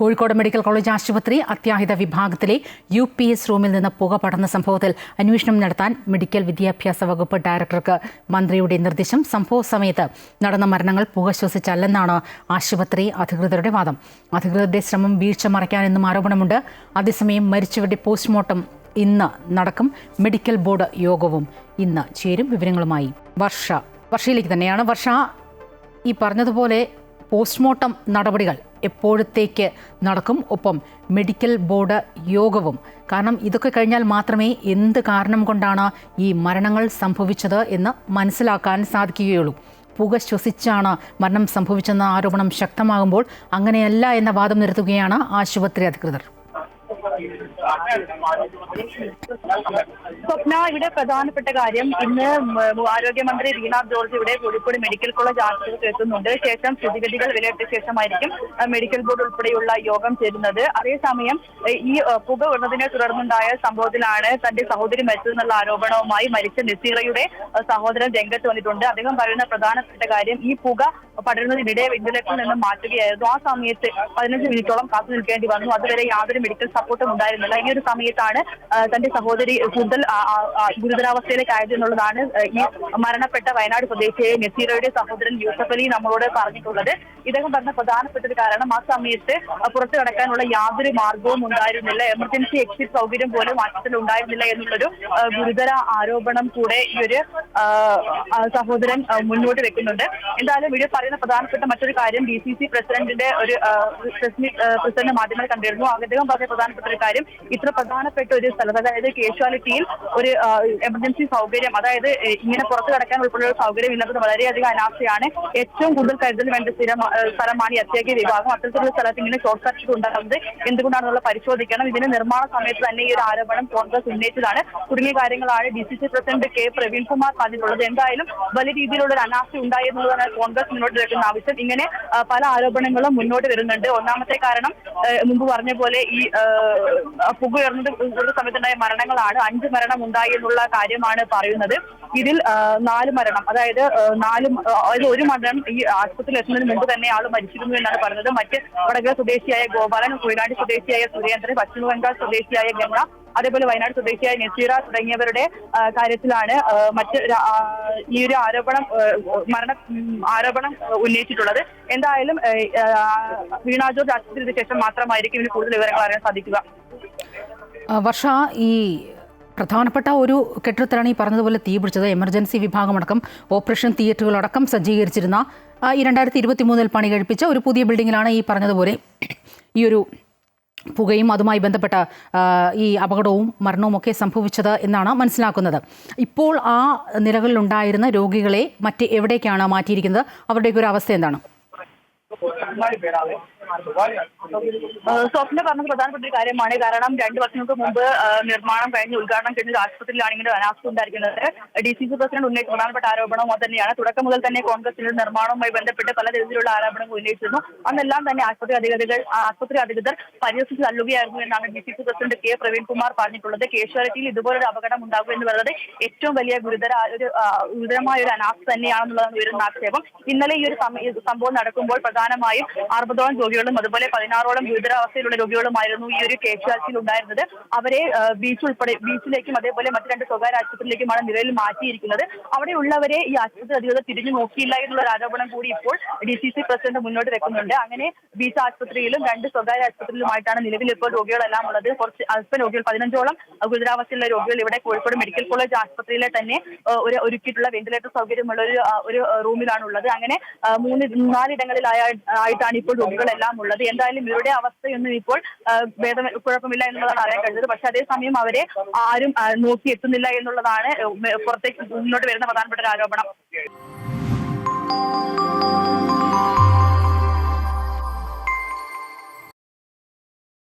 Kozhikode medical college ആശുപത്രി അത്യാഹിത വിഭാഗത്തിലെ യു പി എസ് റൂമിൽ നിന്ന് പുക പടർന്ന സംഭവത്തിൽ അന്വേഷണം നടത്താൻ മെഡിക്കൽ വിദ്യാഭ്യാസ വകുപ്പ് ഡയറക്ടർക്ക് മന്ത്രിയുടെ നിർദ്ദേശം സംഭവ സമയത്ത് നടന്ന മരണങ്ങൾ പുക ശ്വസിച്ചല്ലെന്നാണ് ആശുപത്രി അധികൃതരുടെ വാദം. അധികൃതരുടെ ശ്രമം വീഴ്ച മറയ്ക്കാനെന്നും ആരോപണമുണ്ട്. അതേസമയം മരിച്ചവരുടെ പോസ്റ്റ്മോർട്ടം ഇന്ന് നടക്കും. മെഡിക്കൽ ബോർഡ് യോഗവും ഇന്ന് ചേരും. വിവരങ്ങളുമായി വർഷ വർഷയിലേക്ക് തന്നെയാണ്. വർഷ ഈ പറഞ്ഞതുപോലെ പോസ്റ്റ്മോർട്ടം നടപടികൾ എപ്പോഴത്തേക്ക് നടക്കും. ഒപ്പം മെഡിക്കൽ ബോർഡ് യോഗവും. കാരണം ഇതൊക്കെ കഴിഞ്ഞാൽ മാത്രമേ എന്ത് കാരണം കൊണ്ടാണ് ഈ മരണങ്ങൾ സംഭവിച്ചത് എന്ന് മനസ്സിലാക്കാൻ സാധിക്കുകയുള്ളൂ. പുക ശ്വസിച്ചാണ് മരണം സംഭവിച്ചെന്ന ആരോപണം ശക്തമാകുമ്പോൾ അങ്ങനെയല്ല എന്ന വാദം നിരത്തുകയാണ് ആശുപത്രി അധികൃതർ. സ്വപ്ന ഇവിടെ പ്രധാനപ്പെട്ട കാര്യം ഇന്ന് ആരോഗ്യമന്ത്രി റീന ജോർജ് ഇവിടെ കോഴിക്കോട് മെഡിക്കൽ കോളേജ് ആശുപത്രി എത്തുന്നുണ്ട്. ശേഷം സ്ഥിതിഗതികൾ വിലയിരുത്തിയ ശേഷമായിരിക്കും മെഡിക്കൽ ബോർഡ് ഉൾപ്പെടെയുള്ള യോഗം ചേരുന്നത്. അതേസമയം ഈ പുക ഉള്ളതിനെ തുടർന്നുണ്ടായ സംഭവത്തിലാണ് തന്റെ സഹോദരി മരിച്ചതെന്നുള്ള ആരോപണവുമായി മരിച്ച നസീറയുടെ സഹോദരൻ രംഗത്ത് വന്നിട്ടുണ്ട്. അദ്ദേഹം പറയുന്ന പ്രധാനപ്പെട്ട കാര്യം ഈ പുക പടരുന്നതിനിടെ വെന്റിലേറ്ററിൽ നിന്നും മാറ്റുകയായിരുന്നു. ആ സമയത്ത് പതിനഞ്ച് മിനിറ്റോളം കാത്തു നിൽക്കേണ്ടി വന്നു. അതുവരെ യാതൊരു മെഡിക്കൽ സപ്പോർട്ടും ഉണ്ടായിരുന്നില്ല ഈ ഒരു സമയത്താണ് തന്റെ സഹോദരി കൂടുതൽ ഗുരുതരാവസ്ഥയിലേക്ക് ആയത് എന്നുള്ളതാണ് ഈ മരണപ്പെട്ട വയനാട് സ്വദേശിയായ നസീറയുടെ സഹോദരൻ യൂസഫ് അലി നമ്മളോട് പറഞ്ഞിട്ടുള്ളത്. ഇദ്ദേഹം പറഞ്ഞ പ്രധാനപ്പെട്ട ഒരു കാരണം ആ സമയത്ത് പുറത്തു കടക്കാനുള്ള യാതൊരു മാർഗവും ഉണ്ടായിരുന്നില്ല. എമർജൻസി എക്സിറ്റ് സൗകര്യം പോലും ആശുപത്രിയിൽ ഉണ്ടായിരുന്നില്ല എന്നുള്ളൊരു ഗുരുതര ആരോപണം കൂടെ ഈ ഒരു സഹോദരൻ മുന്നോട്ട് വെക്കുന്നുണ്ട്. എന്തായാലും ഇവിടെ പറയുന്ന പ്രധാനപ്പെട്ട മറ്റൊരു കാര്യം ഡി സി സി പ്രസിഡന്റിന്റെ ഒരു പ്രസിഡന്റ് മാധ്യമങ്ങൾ കണ്ടിരുന്നു. അദ്ദേഹം പറഞ്ഞ പ്രധാനപ്പെട്ട ഒരു കാര്യം ഇത്ര പ്രധാനപ്പെട്ട ഒരു സ്ഥലത്ത് അതായത് കേഷ്വാലിറ്റിയിൽ ഒരു എമർജൻസി സൗകര്യം അതായത് ഇങ്ങനെ പുറത്തു കടക്കാൻ ഒരു സൗകര്യം ഇല്ലാത്തത് വളരെയധികം അനാസ്ഥയാണ്. ഏറ്റവും കൂടുതൽ കരുതൽ വേണ്ട സ്ഥിരം സ്ഥലമാണ് ഈ അത്യാഗ്യ വിഭാഗം. അത്തരത്തിലുള്ള സ്ഥലത്ത് ഇങ്ങനെ ഷോർട്ട് സർക്യൂട്ട് ഉണ്ടാകുന്നത് എന്തുകൊണ്ടാണെന്നുള്ള പരിശോധിക്കണം. ഇതിന്റെ നിർമ്മാണ സമയത്ത് തന്നെ ഈ ഒരു ആരോപണം കോൺഗ്രസ് ഉന്നയിച്ചതാണ്. തുടങ്ങിയ കാര്യങ്ങളാണ് D C C president K Praveen Kumar പറഞ്ഞിട്ടുള്ളത്. എന്തായാലും വലിയ രീതിയിലുള്ള ഒരു അനാസ്ഥ ഉണ്ടായി എന്നുള്ളതാണ് കോൺഗ്രസ് മുന്നോട്ട് വെക്കുന്ന ആവശ്യം. ഇങ്ങനെ പല ആരോപണങ്ങളും മുന്നോട്ട് വരുന്നുണ്ട്. ഒന്നാമത്തെ കാരണം മുമ്പ് പറഞ്ഞ പോലെ ഈ ആ, പുക ഉയർന്നത് ഒരു സമയത്തുണ്ടായ മരണങ്ങളാണ്. അഞ്ച് മരണം ഉണ്ടായി എന്നുള്ള കാര്യമാണ് പറയുന്നത്. ഇതിൽ നാല് മരണം അതായത് നാല് അതായത് ഒരു മരണം ഈ ആശുപത്രിയിൽ എത്തുന്നതിന് മുമ്പ് തന്നെ ആൾ മരിച്ചിരുന്നു എന്നാണ് പറഞ്ഞത് മറ്റ് വടകര സ്വദേശിയായ ഗോപാലൻ കുഴിനാട് സ്വദേശിയായ സുരേന്ദ്രൻ പശ്ചിമ ബംഗാൾ സ്വദേശിയായ ഗംഗ അതേപോലെ വയനാട് സ്വദേശിയായ നസീറ തുടങ്ങിയവരുടെ കാര്യത്തിലാണ് മറ്റ് ഈ ഒരു ആരോപണം മരണ ആരോപണം ഉന്നയിച്ചിട്ടുള്ളത്. എന്തായാലും വീണ ജോർജ് ആശുപത്രിക്ക് ശേഷം മാത്രമായിരിക്കും ഇതിന് കൂടുതൽ വിവരങ്ങൾ അറിയാൻ സാധിക്കുക. വർഷ ഈ പ്രധാനപ്പെട്ട ഒരു കെട്ടിടത്തിലാണ് ഈ പറഞ്ഞതുപോലെ തീ പിടിച്ചത്. എമർജൻസി വിഭാഗമടക്കം ഓപ്പറേഷൻ തിയേറ്ററുകളടക്കം സജ്ജീകരിച്ചിരുന്ന ഈ രണ്ടായിരത്തി ഇരുപത്തി മൂന്നിൽ പണി കഴിപ്പിച്ച ഒരു പുതിയ ബിൽഡിങ്ങിലാണ് ഈ പറഞ്ഞതുപോലെ ഈ ഒരു പുകയും അതുമായി ബന്ധപ്പെട്ട ഈ അപകടവും മരണവും ഒക്കെ സംഭവിച്ചത് എന്നാണ് മനസ്സിലാക്കുന്നത്. ഇപ്പോൾ ആ നിലകളിലുണ്ടായിരുന്ന രോഗികളെ മറ്റ് എവിടേക്കാണ് മാറ്റിയിരിക്കുന്നത്? അവരുടെയൊക്കെ ഒരു അവസ്ഥ എന്താണ്? സ്വപ്ന പറഞ്ഞത് പ്രധാനപ്പെട്ട ഒരു കാര്യമാണ്. കാരണം രണ്ടു വർഷങ്ങൾക്ക് മുമ്പ് നിർമ്മാണം കഴിഞ്ഞ് ഉദ്ഘാടനം കഴിഞ്ഞ ഒരു ആശുപത്രിയിലാണ് ഇങ്ങനെ അനാസ്ഥ ഉണ്ടായിരിക്കുന്നത്. ഡി സി സി പ്രസിഡന്റ് ഉന്നയിച്ച പ്രധാനപ്പെട്ട ആരോപണം അത് തന്നെയാണ്. തുടക്കം മുതൽ തന്നെ കോൺഗ്രസിന്റെ നിർമ്മാണവുമായി ബന്ധപ്പെട്ട് പല രീതിയിലുള്ള ആരോപണങ്ങൾ ഉന്നയിച്ചിരുന്നു. അന്നെല്ലാം തന്നെ ആശുപത്രി അധികൃതർ ആശുപത്രി അധികൃതർ പരിഹസിച്ച് തള്ളുകയായിരുന്നു എന്നാണ് D C C president K. Praveen Kumar പറഞ്ഞിട്ടുള്ളത്. കേശ്വാലിറ്റിയിൽ ഇതുപോലൊരു അപകടം ഉണ്ടാകുക എന്ന് പറയുന്നത് ഏറ്റവും വലിയ ഗുരുതര ഒരു ഗുരുതരമായ ഒരു അനാസ്ഥ തന്നെയാണെന്നുള്ളതാണ് ഉയരുന്ന ആക്ഷേപം. ഇന്നലെ ഈ ഒരു സംഭവം നടക്കുമ്പോൾ പ്രധാനമായും അറുപതോളം രോഗികളും അതുപോലെ പതിനാറോളം ഗുരുതരാവസ്ഥയിലുള്ള രോഗികളുമായിരുന്നു ഈ ഒരു കേശ്വാലിറ്റിയിൽ ഉണ്ടായിരുന്നത്. അവരെ ബീച്ച് ഉൾപ്പെടെ ബീച്ചിലേക്കും അതേപോലെ മറ്റു രണ്ട് സ്വകാര്യ ആശുപത്രിയിലേക്കുമാണ് നിലവിൽ മാറ്റിയിരിക്കുന്നത്. അവിടെയുള്ളവരെ ഈ ആശുപത്രി അധികൃതർ തിരിഞ്ഞു നോക്കിയില്ല എന്നുള്ള ആരോപണം കൂടി ഇപ്പോൾ ഡി സി സി പ്രസിഡന്റ് മുന്നോട്ട് വെക്കുന്നുണ്ട്. അങ്ങനെ ബീച്ച് ആശുപത്രിയിലും രണ്ട് സ്വകാര്യ ആശുപത്രിയിലുമായിട്ടാണ് നിലവിൽ ഇപ്പോൾ രോഗികളെല്ലാം ഉള്ളത്. കുറച്ച് അല്പ രോഗികൾ പതിനഞ്ചോളം ഗുരുതരാവസ്ഥയിലുള്ള രോഗികൾ ഇവിടെ കോഴിക്കോട് മെഡിക്കൽ കോളേജ് ആശുപത്രിയിലെ തന്നെ ഒരു ഒരുക്കിയിട്ടുള്ള വെന്റിലേറ്റർ സൗകര്യമുള്ള ഒരു ഒരു റൂമിലാണ് ഉള്ളത് അങ്ങനെ മൂന്ന് നാലിടങ്ങളിലായ ആയിട്ടാണ് ഇപ്പോൾ രോഗികളെല്ലാം ഉള്ളത്. എന്തായാലും ഇവരുടെ അവസ്ഥയൊന്നും ഇപ്പോൾ ഭേദം കുഴപ്പമില്ല എന്നുള്ളതാണ് അറിയാൻ കഴിഞ്ഞത്. പക്ഷെ അതേസമയം അവരെ ആരും നോക്കി എത്തുന്നില്ല എന്നുള്ളതാണ് പുറത്തേക്ക് മുന്നോട്ട് വരുന്ന പ്രധാനപ്പെട്ട ഒരു ആരോപണം.